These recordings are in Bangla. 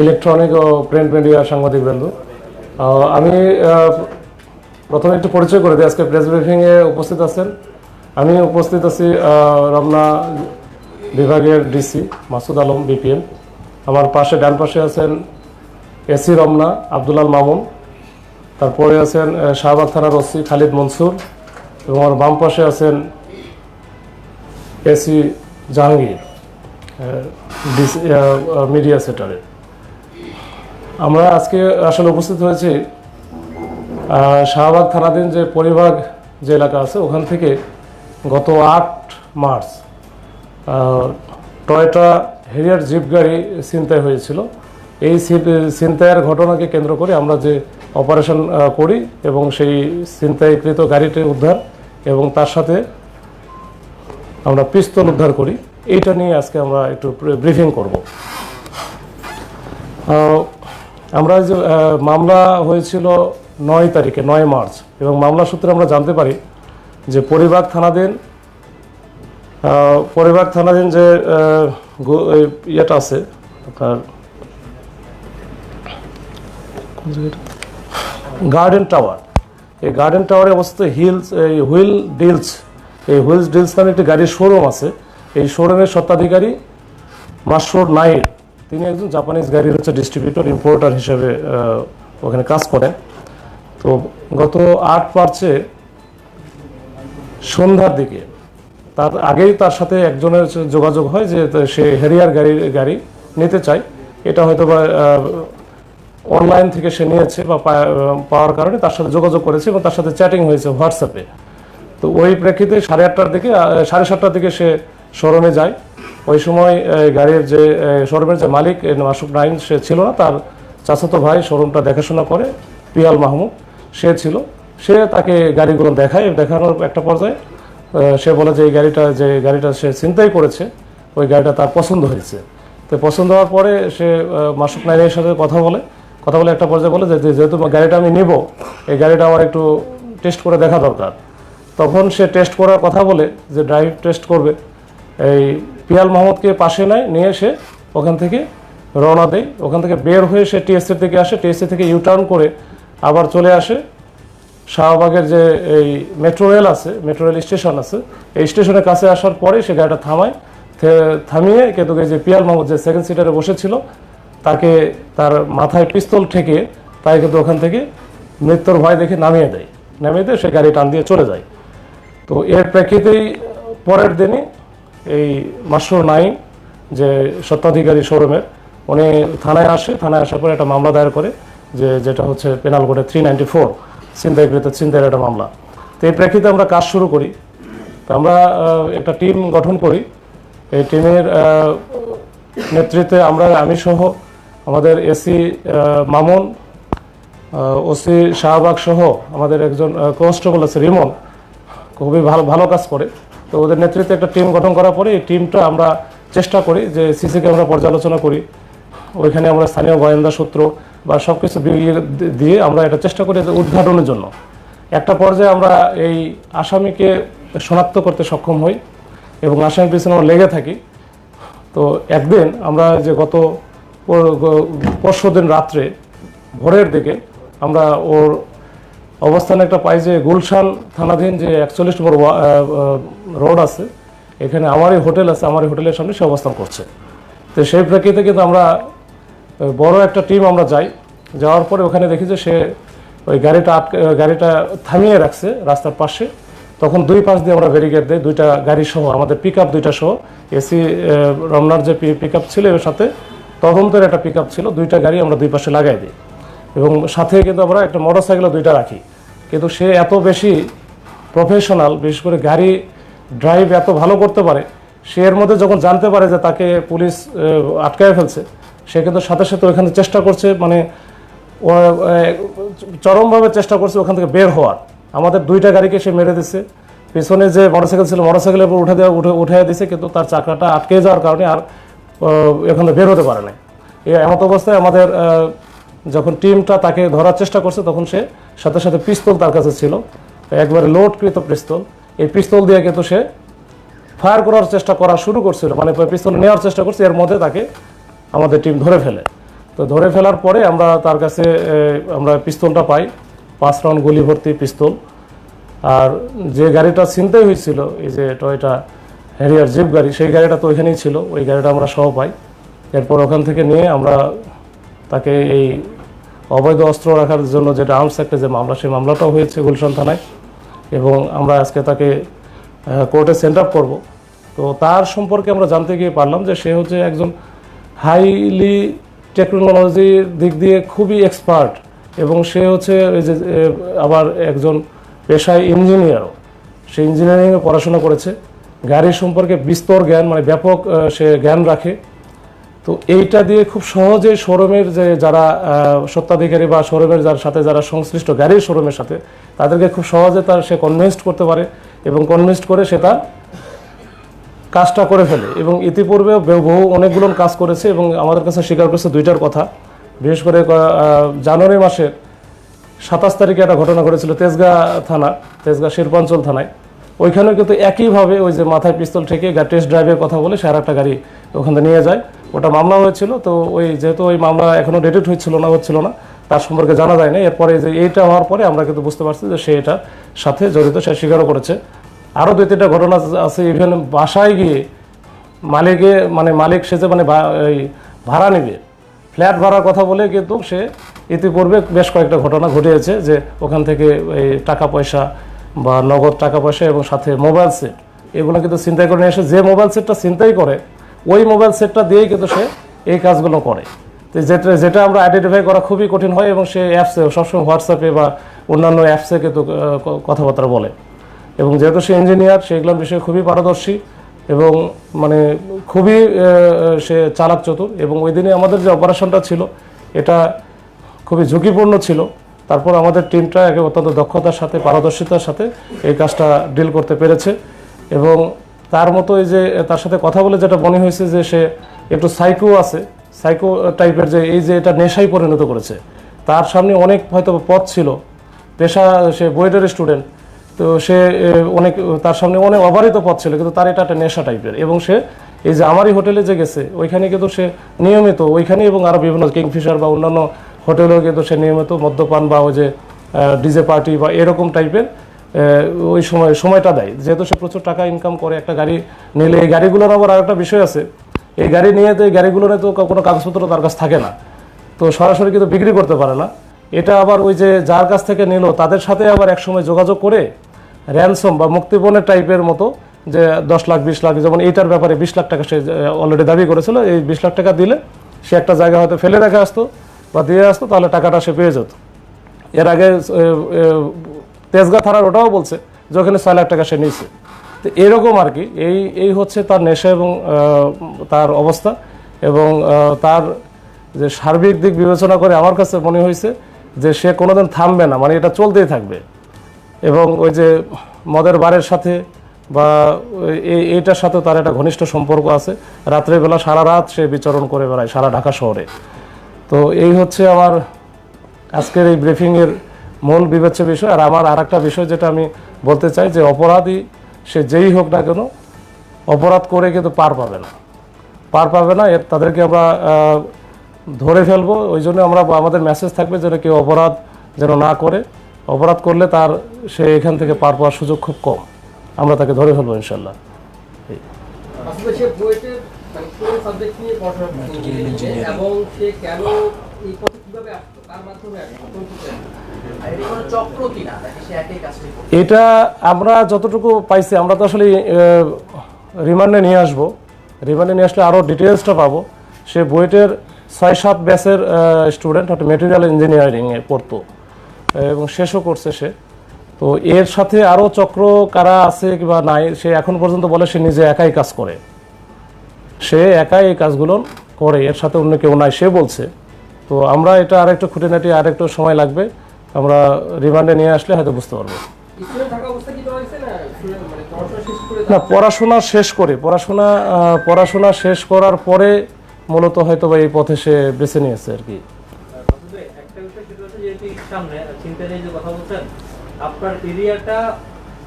ইলেকট্রনিক ও প্রিন্ট মিডিয়া সাংবাদিক বৃন্দ আমি প্রথমে একটু পরিচয় করে দিই। আজকে প্রেস ব্রিফিংয়ে উপস্থিত আছেন। আমি উপস্থিত আছি রমনা বিভাগের ডিসি মাসুদ আলম বিপিএম আমার পাশে, ডান পাশে আছেন এসি রমনা, আব্দুলাল মামুন। তারপরে আছেন শাহবাগ থানার ওসি খালিদ মনসুর। এবং আমার বাম পাশে আছেন এসি জাহাঙ্গীর। মিডিয়া সেন্টারে আমরা আজকে আসলে উপস্থিত হয়েছি শাহবাগ থানাধীন যে পরিভাগ যে এলাকা আছে, ওখান থেকে গত আট মার্চ টয়টা হেরিয়ার জিপ গাড়ি ছিনতাই হয়েছিল। এই ছিন- ছিনতাইয়ের ঘটনাকে কেন্দ্র করে আমরা যে অপারেশন করি এবং সেই ছিনতাইকৃত গাড়িটি উদ্ধার এবং তার সাথে আমরা পিস্তল উদ্ধার করি। এইটা নিয়ে আজকে আমরা একটু ব্রিফিং করব। আমরা যে মামলা হয়েছিল নয় তারিখে, নয় মার্চ, এবং মামলা সূত্রে আমরা জানতে পারি যে পরিবার থানাধীন পরিবার থানাধীন যে ইয়েটা আছে, আপনার গার্ডেন টাওয়ার এই গার্ডেন টাওয়ারে অবস্থিত হিলস এই হুইল ডিলস এই হুইলস ডিলস নামে একটি গাড়ির শোরুম আছে। এই শোরুমের স্বত্বাধিকারী মাসরুর নাইর তিনি একজন জাপানিজ গাড়ির হচ্ছে ডিস্ট্রিবিউটর ইম্পোর্টার হিসেবে ওখানে কাজ করেন। তো গত আট মার্চে সন্ধ্যার দিকে তার আগেই তার সাথে একজনের যোগাযোগ হয় যে সে হেরিয়ার গাড়ি গাড়ি নিতে চায়। এটা হয়তো বা অনলাইন থেকে সে নিয়েছে বা পাওয়ার কারণে তার সাথে যোগাযোগ করেছে এবং তার সাথে চ্যাটিং হয়েছে হোয়াটসঅ্যাপে তো ওই প্রেক্ষিতে সাড়ে আটটার দিকে সাড়ে সাতটার দিকে সে শোরুমে যায়। ওই সময় গাড়ির যে শোরুমের যে মালিক মাসুক নাইন, সে ছিল না। তার চাচাতো ভাই শোরুমটা দেখাশোনা করে, পিয়াল মাহমুদ, সে ছিল। সে তাকে গাড়িগুলো দেখায়। দেখানোর একটা পর্যায়ে সে বলে যে, এই গাড়িটা, যে গাড়িটা সে চিন্তাই করেছে, ওই গাড়িটা তার পছন্দ হয়েছে। তো পছন্দ হওয়ার পরে সে মাসুক নাইনের সাথে কথা বলে। কথা বলে একটা পর্যায়ে বলে যে- যেহেতু গাড়িটা আমি নেব, এই গাড়িটা আমার একটু টেস্ট করে দেখা দরকার। তখন সে টেস্ট করার কথা বলে যে, ড্রাইভ টেস্ট করবে। এই পিয়াল মোহাম্মদকে পাশে নেয়, নিয়ে এসে ওখান থেকে রওনা দেয়। ওখান থেকে বের হয়ে সে টিএসসি দিকে আসে। টিএসসি থেকে ইউটার্ন করে আবার চলে আসে শাহবাগের যে এই মেট্রো রেল আছে মেট্রো রেল স্টেশন আছে। এই স্টেশনের কাছে আসার পরে সে গাড়িটা থামায়। থামিয়ে কিন্তু যে পিয়াল মোহাম্মদ যে সেকেন্ড সিটারে বসেছিল, তাকে তার মাথায় পিস্তল ঠেকে তাই কিন্তু ওখান থেকে মৃত্যুর ভয় দেখে নামিয়ে দেয়। নামিয়ে দিয়ে সে গাড়ি টান দিয়ে চলে যায়। তো এর প্রেক্ষিতেই পরের দিনই এই মাসরুর নাইম যে স্বত্বাধিকারী শোরুমের উনি থানায় আসে, থানায় আসার পরে একটা মামলা দায়ের করে, যে যেটা হচ্ছে পেনাল কোডে থ্রি নাইনটি ফোর চিন্তাকৃত চিন্তার একটা মামলা। তো এই প্রেক্ষিতে আমরা কাজ শুরু করি। তো আমরা একটা টিম গঠন করি। এই টিমের নেতৃত্বে আমরা, আমি সহ, আমাদের এসি মামুন ওসি শাহবাগ সহ আমাদের একজন কনস্টেবল আছে রিমন, খুবই ভালো ভালো কাজ করে। তো ওদের নেতৃত্বে একটা টিম গঠন করার পরে এই টিমটা আমরা চেষ্টা করি যে সিসি ক্যামেরা পর্যালোচনা করি। ওইখানে আমরা স্থানীয় গোয়েন্দা সূত্র বা সব কিছু দিয়ে আমরা এটা চেষ্টা করি উদ্ঘাটনের জন্য। একটা পর্যায়ে আমরা এই আসামিকে শনাক্ত করতে সক্ষম হই এবং আসামির পিছনে আমরা লেগে থাকি। তো একদিন আমরা যে গত পরশু দিন রাত্রে ভোরের দিকে আমরা ওর অবস্থানে একটা পাই যে গুলশান থানাধীন যে একচল্লিশ নম্বর রোড আছে, এখানে আমারই হোটেল আছে আমার হোটেলের সামনে সে অবস্থান করছে। তো সেই প্রেক্ষিতে কিন্তু আমরা বড় একটা টিম আমরা যাই। যাওয়ার পরে ওখানে দেখি যে সে ওই গাড়িটা আটকে গাড়িটা থামিয়ে রাখছে রাস্তার পাশে। তখন দুই পাশ দিয়ে আমরা ব্যারিকেড দিই, দুইটা গাড়ি সহ, আমাদের পিক আপ দুইটা সহ। এসি রমনার যে পিক আপ ছিল এর সাথে তদন্তের একটা পিক আপ ছিল, দুইটা গাড়ি আমরা দুই পাশে লাগাই দিই। এবং সাথে কিন্তু আমরা একটা মোটর সাইকেলও দুইটা রাখি। কিন্তু সে এত বেশি প্রফেশনাল বিশেষ করে গাড়ি ড্রাইভ এত ভালো করতে পারে, সে এর মধ্যে যখন জানতে পারে যে তাকে পুলিশ আটকায় ফেলছে, সে কিন্তু সাথে সাথে ওখানে চেষ্টা করছে মানে চরমভাবে চেষ্টা করছে ওখান থেকে বের হওয়ার। আমাদের দুইটা গাড়িকে সে মেরে দিছে। পিছনে যে মোটরসাইকেল ছিল মোটরসাইকেলের উপর উঠে দেওয়া, উঠে উঠে দিছে, কিন্তু তার চাকাটা আটকে যাওয়ার কারণে আর এখান থেকে বের হতে পারে না এমত অবস্থায় আমাদের যখন টিমটা তাকে ধরার চেষ্টা করছে, তখন সে সাথে সাথে পিস্তল তার কাছে ছিল। একবারে লোডকৃত পিস্তল। এই পিস্তল দিয়ে কিন্তু সে ফায়ার করার চেষ্টা করা শুরু করছিল। মানে পিস্তল নেওয়ার চেষ্টা করছে, এর মধ্যে তাকে আমাদের টিম ধরে ফেলে। তো ধরে ফেলার পরে আমরা তার কাছে আমরা পিস্তলটা পাই, পাঁচ রাউন্ড গুলি ভর্তি পিস্তল। আর যে গাড়িটা ছিনতাই হয়েছিল, এই যে টয়টা হ্যারিয়ার জিপ গাড়ি, সেই গাড়িটা তো ওইখানেই ছিল, ওই গাড়িটা আমরা সহ পাই। এরপর ওখান থেকে নিয়ে আমরা তাকে এই অবৈধ অস্ত্র রাখার জন্য যেটা আর্মস একটা যে মামলা, সেই মামলাটাও হয়েছে গুলশান থানায়। এবং আমরা আজকে তাকে কোর্টে সেন্ড আপ করব। তো তার সম্পর্কে আমরা জানতে গিয়ে পারলাম যে সে হচ্ছে একজন হাইলি টেকনোলজির দিক দিয়ে খুবই এক্সপার্ট এবং সে হচ্ছে এই যে আবার একজন পেশায় ইঞ্জিনিয়ারও সে ইঞ্জিনিয়ারিংয়ে পড়াশোনা করেছে। গাড়ি সম্পর্কে বিস্তর জ্ঞান মানে ব্যাপক সে জ্ঞান রাখে। তো এইটা দিয়ে খুব সহজে শোরুমের যে যারা আহ, স্বত্বাধিকারী বা শোরুমের যার সাথে যারা সংশ্লিষ্ট গাড়ির শোরুমের সাথে তাদেরকে খুব সহজে তার সে কনভিন্সড করতে পারে এবং কনভিন্সড করে সে তার কাজটা করে ফেলে। এবং ইতিপূর্বে বহু অনেকগুলো কাজ করেছে এবং আমাদের কাছে স্বীকার করেছে দুইটার কথা। বিশেষ করে জানুয়ারি মাসের সাতাশ তারিখে একটা ঘটনা ঘটেছিল তেজগাঁ থানা তেজগাঁ শিল্পাঞ্চল থানায়। ওইখানেও কিন্তু একইভাবে ওই যে মাথায় পিস্তল থেকে টেস্ট ড্রাইভের কথা বলে সে আর একটা গাড়ি ওখান নিয়ে যায়। ওটা মামলা হয়েছিল, তো ওই যেহেতু ওই মামলা এখনও ডেটেড হচ্ছিল না হচ্ছিল না, তার সম্পর্কে জানা যায় না এরপরে যে এইটা হওয়ার পরে আমরা কিন্তু বুঝতে পারছি যে সে এটার সাথে জড়িত, সে স্বীকারও করেছে। আরও দুই তিনটা ঘটনা আছে ইভেন বাসায় গিয়ে মালিকে মানে মালিক সেজে মানে ভা- এই ভাড়া নেবে, ফ্ল্যাট ভাড়ার কথা বলে কিন্তু সে ইতিপূর্বে বেশ কয়েকটা ঘটনা ঘটিয়েছে যে ওখান থেকে এই টাকা পয়সা বা নগদ টাকা পয়সা এবং সাথে মোবাইল সেট, এগুলো কিন্তু চিন্তাই করে নিয়ে এসে, যে মোবাইল সেটটা চিন্তাই করে ওই মোবাইল সেটটা দিয়েই কিন্তু সে এই কাজগুলো করে। তো যেটা যেটা আমরা আইডেন্টিফাই করা খুবই কঠিন হয় এবং সে অ্যাপসে সবসময় হোয়াটসঅ্যাপে বা অন্যান্য অ্যাপসে কিন্তু কথাবার্তা বলে। এবং যেহেতু সে ইঞ্জিনিয়ার সেগুলোর বিষয়ে খুবই পারদর্শী এবং মানে খুবই সে চালাক চতুর এবং ওই দিনে আমাদের যে অপারেশনটা ছিল, এটা খুবই ঝুঁকিপূর্ণ ছিল। তারপর আমাদের টিমটা একে অত্যন্ত দক্ষতার সাথে, পারদর্শিতার সাথে এই কাজটা ডিল করতে পেরেছে এবং তার মতো এই যে তার সাথে কথা বলে যেটা মনে হয়েছে যে সে একটু সাইকো আছে সাইকো টাইপের যে, এই যে এটা নেশায় পরিণত করেছে। তার সামনে অনেক হয়তো পথ ছিল। পেশা, সে বইটার স্টুডেন্ট তো সে অনেক, তার সামনে অনেক অবারিত পথ ছিল, কিন্তু তার এটা একটা নেশা টাইপের এবং সে এই যে আমারই হোটেলে যে গেছে, ওইখানে কিন্তু সে নিয়মিত, ওইখানে এবং আরও বিভিন্ন কিংফিশার বা অন্যান্য হোটেলেও কিন্তু সে নিয়মিত মদ্যপান বা ওই যে ডিজে পার্টি বা এরকম টাইপের ওই সময়, সময়টা দেয়। যেহেতু সে প্রচুর টাকা ইনকাম করে, একটা গাড়ি নিলে এই গাড়িগুলোর আবার আরেকটা বিষয় আছে। এই গাড়ি নিয়ে তো, এই গাড়িগুলো নিয়ে তো কোনো কাগজপত্র তার কাছে থাকে না। তো সরাসরি কিন্তু বিক্রি করতে পারে না। এটা আবার ওই যে যার কাছ থেকে নিল, তাদের সাথে আবার একসময় যোগাযোগ করে র্যানসম বা মুক্তিপণের টাইপের মতো যে দশ লাখ, বিশ লাখ, যেমন এইটার ব্যাপারে বিশ লাখ টাকা সে অলরেডি দাবি করেছিল, এই বিশ লাখ টাকা দিলে সে একটা জায়গা হয়তো ফেলে রেখে আসতো বা দিয়ে আসতো, তাহলে টাকাটা সে পেয়ে যেত। এর আগে তেজগাঁ থানার ওটাও বলছে যে ওখানে ছয় লাখ টাকা সে নিয়েছে। তো এরকম আর কি, এই এই হচ্ছে তার নেশা এবং তার অবস্থা এবং তার যে সার্বিক দিক বিবেচনা করে আমার কাছে মনে হয়েছে যে সে কোনোদিন থামবে না মানে এটা চলতেই থাকবে। এবং ওই যে মদের বারের সাথে বা এই এইটার সাথে তার একটা ঘনিষ্ঠ সম্পর্ক আছে। রাত্রেবেলা সারা রাত সে বিচরণ করে বেড়ায় সারা ঢাকা শহরে। তো এই হচ্ছে আমার আজকের এই ব্রিফিংয়ের মূল বিবেচ্য বিষয় আর আমার আর একটা বিষয় যেটা আমি বলতে চাই যে অপরাধী সে যেই হোক না কেন অপরাধ করে কিন্তু পার পাবে না। পার পাবে না এর তাদেরকে আমরা ধরে ফেলব। ওই জন্য আমরা আমাদের মেসেজ থাকবে যেন কেউ অপরাধ যেন না করে। অপরাধ করলে তার সে এখান থেকে পার পাওয়ার সুযোগ খুব কম। আমরা তাকে ধরে ফেলব ইনশাল্লাহ। আসলে সে বুয়েটে মানে সাবজেক্ট নিয়ে পড়াশোনা করছে? এবং সে কেন এই পথে কীভাবে আসলো? তার মাধ্যমে আসলো কোন সূত্রে আসলো? আর এটা কোনো চক্র কিনা? নাকি সে একই কাজটাই করছে? এটা আমরা যতটুকু পাইছি আমরা তো আসলে রিমান্ডে নিয়ে আসব। রিমান্ডে নিয়ে আসলে আরও ডিটেলসটা পাবো। সে বুয়েটের ছয় সাত ব্যাচের স্টুডেন্ট অর্থাৎ মেটেরিয়াল ইঞ্জিনিয়ারিংয়ে পড়তো এবং শেষও করছে সে। তো এর সাথে আরও চক্র কারা আছে কিংবা নাই সে এখন পর্যন্ত বলে সে নিজে একাই কাজ করে। সে একাই এই কাজগুলো করে এর সাথে অন্য কেউ নাই সে বলছে। তো আমরা এটা আরেকটু খুঁটিনাটি আরেকটু সময় লাগবে। আমরা রিমান্ডে নিয়ে আসলে হয়তো বুঝতে পারব। না মানে পড়াশোনা শেষ করে পড়াশোনা পড়াশোনা শেষ করার পরে মূলত হয়তো বা এই পথে সে বেছে নিয়েছে আর কি। আসলে একটা বিষয় সেটা হচ্ছে যেহেতু ঈদ সামনে চিন্তা নিয়ে যে কথা বলছেন আপনার এরিয়াটা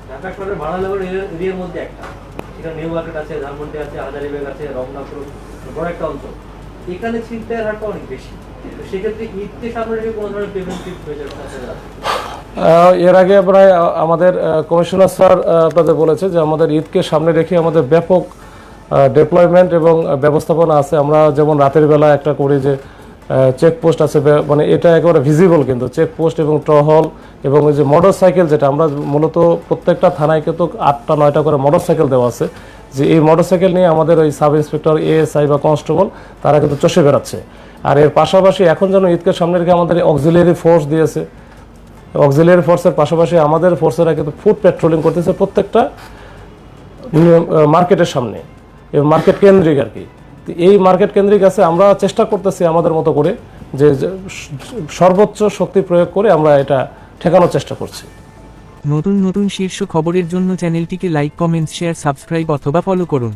ঢাকা শহরের ভাড়ানগর এরিয়ার মধ্যে একটা। সেখানে নিউ মার্কেট আছে ধানমন্ডি আছে হাজারিবাগ আছে রমনাপুর বড় একটা অঞ্চল। এখানে ছিনতাইয়ের হারটা অনেক বেশি। এর আগে প্রায় আমাদের কমিশনার স্যার আপনাদের বলেছে যে আমাদের ঈদকে সামনে রেখে আমাদের ব্যাপক ডেপ্লয়মেন্ট এবং ব্যবস্থাপনা আছে। আমরা যেমন রাতের বেলা একটা করি যে চেকপোস্ট আছে মানে এটা একেবারে ভিজিবল কিন্তু। চেকপোস্ট এবং টহল এবং ওই যে মোটর সাইকেল যেটা, আমরা মূলত প্রত্যেকটা থানায় কিন্তু আটটা, নয়টা করে মোটর সাইকেল দেওয়া আছে। যে এই মোটর সাইকেল নিয়ে আমাদের ওই সাব ইন্সপেক্টর এএসআই বা কনস্টেবল তারা কিন্তু চষে বেড়াচ্ছে। আর এর পাশাপাশি এখন যেন ঈদকে সামনে রেখে আমাদের অক্সিলিয়ারি ফোর্স দিয়েছে। অক্সিলিয়ারি ফোর্সের পাশাপাশি আমাদের ফোর্সেরা কিন্তু ফুড পেট্রোলিং করতেছে প্রত্যেকটা মার্কেটের সামনে। মার্কেট কেন্দ্রিক আর কি। এই মার্কেট কেন্দ্রিক আছে, আমরা চেষ্টা করতেছি আমাদের মতো করে যে সর্বোচ্চ শক্তি প্রয়োগ করে আমরা এটা ঠেকানোর চেষ্টা করছি। নতুন নতুন শীর্ষ খবরের জন্য চ্যানেলটিকে লাইক কমেন্টস শেয়ার সাবস্ক্রাইব অথবা ফলো করুন।